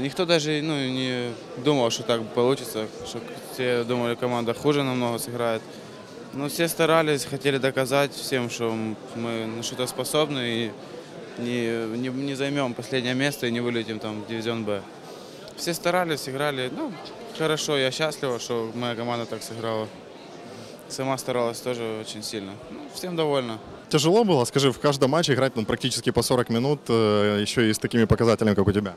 Никто даже ну, не думал, что так получится, что все думали, команда хуже намного сыграет. Но все старались, хотели доказать всем, что мы на что-то способны и не, не, не займем последнее место и не вылетим там в дивизион Б. Все старались, играли. Ну, хорошо, я счастлива, что моя команда так сыграла. Сама старалась тоже очень сильно. Ну, всем довольна. Тяжело было, скажи, в каждом матче играть ну, практически по 40 минут, э, еще и с такими показателями, как у тебя.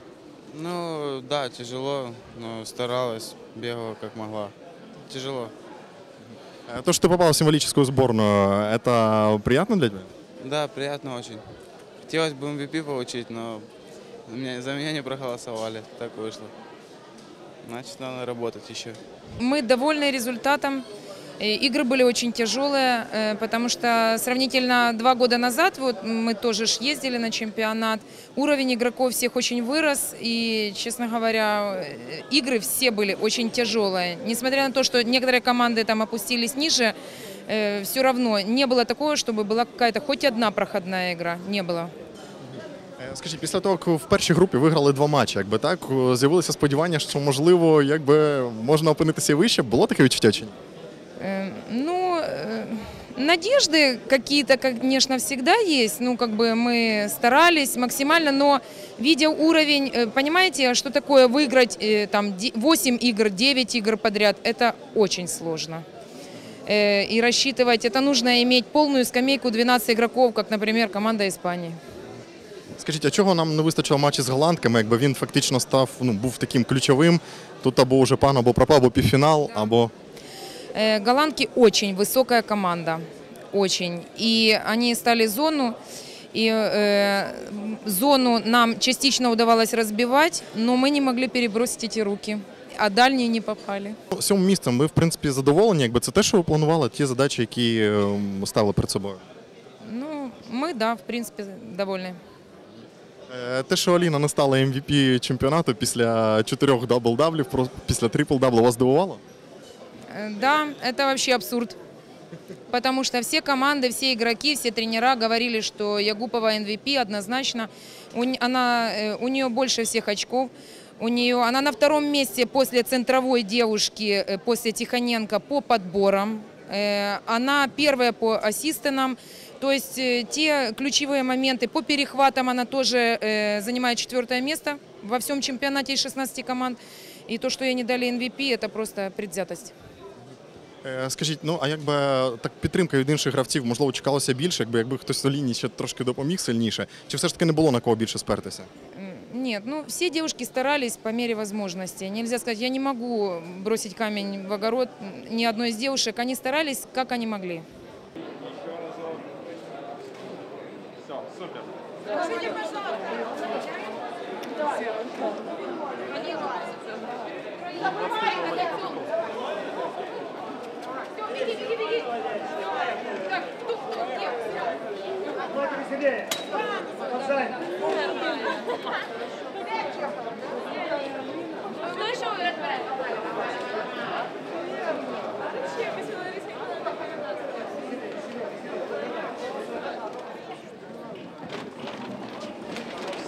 Ну, да, тяжело, но старалась, бегала как могла. Тяжело. Э, То, что ты попал в символическую сборную, это приятно для тебя? Да, приятно очень. Хотелось бы MVP получить, но меня- за меня не проголосовали. Так вышло. Значит, надо работать еще. Мы довольны результатом. Э, Игры были очень тяжелые, э, потому что сравнительно два года назад, вот мы тоже ж ездили на чемпионат, уровень игроков всех очень вырос, и, честно говоря, э, игры все были очень тяжелые. Несмотря на то, что некоторые команды там опустились ниже, все равно не было такого, чтобы была какая-то хоть одна проходная игра. Не было. Е, Скажіть, після того, як в першій групі виграли два матчі, якби так, е, з'явилося сподівання, що можливо, якби можна опинитися і вище. Було таке відчуття чи ні? Э, Ну, э, надежды какие-то, конечно, всегда есть. Ну, как бы мы старались максимально, но видя уровень, э, понимаете, что такое выиграть э, там де- 8 игр, 9 игр подряд, это очень сложно. Э, И рассчитывать, это нужно иметь полную скамейку 12 игроков, как, например, команда Испании. Скажіть, а чого нам не вистачило матчі з голландками, якби він фактично став, ну, був таким ключовим. Тут або вже пан, або пропав, або півфінал, або. Э, Голландки очень высокая команда, очень. И они стали зону, и э, зону нам частично удавалось разбивать, но мы не могли перебросить эти руки, а дальние не попали. Ну, Сьомим місцем ви, в принципі, задоволені, якби це те, що ви планували, ті задачі, які е, ставили перед собою. Ну, мы, да, в принципе, довольны. Е, Те, що Аліна не стала MVP чемпіонату після чотирьох дабл-даблів, про- після трипл-даблу, вас здивувало? Да, это вообще абсурд. Потому что все команды, все игроки, все тренера говорили, что Ягупова MVP однозначно. У, она, э, у нее больше всех очков. У нее, она на втором месте после центровой девушки, э, после Тихоненко по подборам. Э, Она первая по ассистенам. То есть те ключевые моменты по перехватам она тоже занимает четвертое место во всем чемпионате из 16 команд. И то, что ей не дали MVP, это просто предвзятость. Е, Скажіть, ну а якби так підтримка від інших гравців, можливо, чекалося більше, якби якби хтось Аліні ще трошки допоміг сильніше, чи все ж таки не було на кого більше спертися? М, Нет, ну все девушки старались по мере возможности. Нельзя сказать, я не могу бросить камень в огород м, ни одной из девушек. Они старались, как они могли. Скажите, пожалуйста. Они лазят. Забывай, down.